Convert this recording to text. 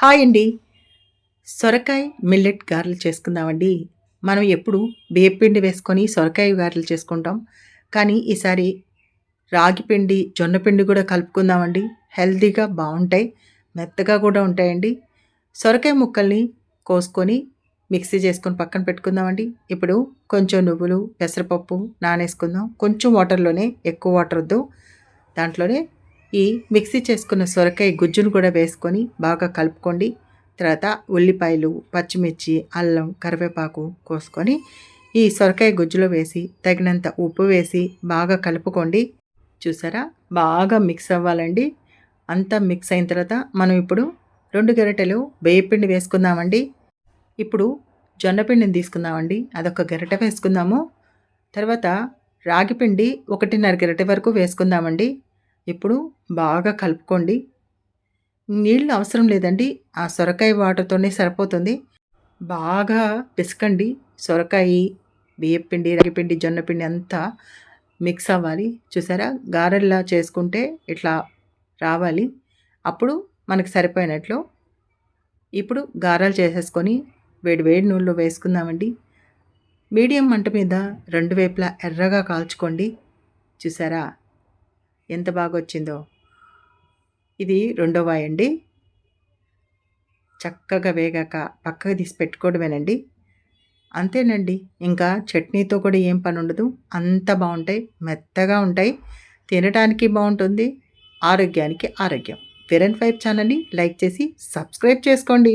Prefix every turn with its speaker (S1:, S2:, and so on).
S1: Hi అండి. సొరకాయ millet గారెలు చేసుకుందామండి. మనం ఎప్పుడు బియ్యపిండి వేసుకొని సొరకాయ గారెలు చేసుకుంటాం. కానీ ఈసారి రాగి పిండి జొన్న పిండి కూడా కలుపుకుందామండి. హెల్తీగా బాగుంటాయి. మెత్తగా కూడా ఉంటాయండి. సొరకాయ ముక్కల్ని కోసుకొని మిక్సీ చేసుకొని పక్కన పెట్టుకుందామండి. ఇప్పుడు కొంచెం నువ్వులు పెసరపప్పు నానేసుకుందాం. కొంచెం వాటర్లోనే ఎక్కువ వాటర్ వద్దు. దాంట్లోనే ఈ మిక్సీ చేసుకున్న సొరకాయ గుజ్జును కూడా వేసుకొని బాగా కలుపుకోండి. తర్వాత ఉల్లిపాయలు పచ్చిమిర్చి అల్లం కరివేపాకు కోసుకొని ఈ సొరకాయ గుజ్జులో వేసి తగినంత ఉప్పు వేసి బాగా కలుపుకోండి. చూసారా? బాగా మిక్స్ అవ్వాలండి. అంతా మిక్స్ అయిన తర్వాత మనం ఇప్పుడు రెండు గరిటెలు బియ్యపిండి వేసుకుందామండి. ఇప్పుడు జొన్నపిండిని తీసుకుందామండి. అదొక గరిటె వేసుకుందాము. తర్వాత రాగిపిండి ఒకటిన్నర గరిటె వరకు వేసుకుందామండి. ఇప్పుడు బాగా కలుపుకోండి. నీళ్ళు అవసరం లేదండి. ఆ సొరకాయ వాటర్తోనే సరిపోతుంది. బాగా పిసకండి. సొరకాయ బియ్యపిండి రగిపిండి జొన్నపిండి అంతా మిక్స్ అవ్వాలి. చూసారా? గారెల్లా చేసుకుంటే ఇట్లా రావాలి. అప్పుడు మనకు సరిపోయినట్లు ఇప్పుడు గారెలు చేసేసుకొని వేడి వేడి నూనెలో వేసుకుందామండి. మీడియం మంట మీద రెండు వైపులా ఎర్రగా కాల్చుకోండి. చూసారా? ఎంత బాగా వచ్చిందో ఇది రెండో వాయి అండి చక్కగా వేగాక పక్కకు తీసి పెట్టుకోవడమేనండి. అంతేనండి. ఇంకా చట్నీతో కూడా ఏం పని ఉండదు అంత బాగుంటాయి మెత్తగా ఉంటాయి. తినడానికి బాగుంటుంది ఆరోగ్యానికి ఆరోగ్యం. ఫెర్ అండ్ ఫైవ్ ఛానల్ని లైక్ చేసి సబ్స్క్రైబ్ చేసుకోండి.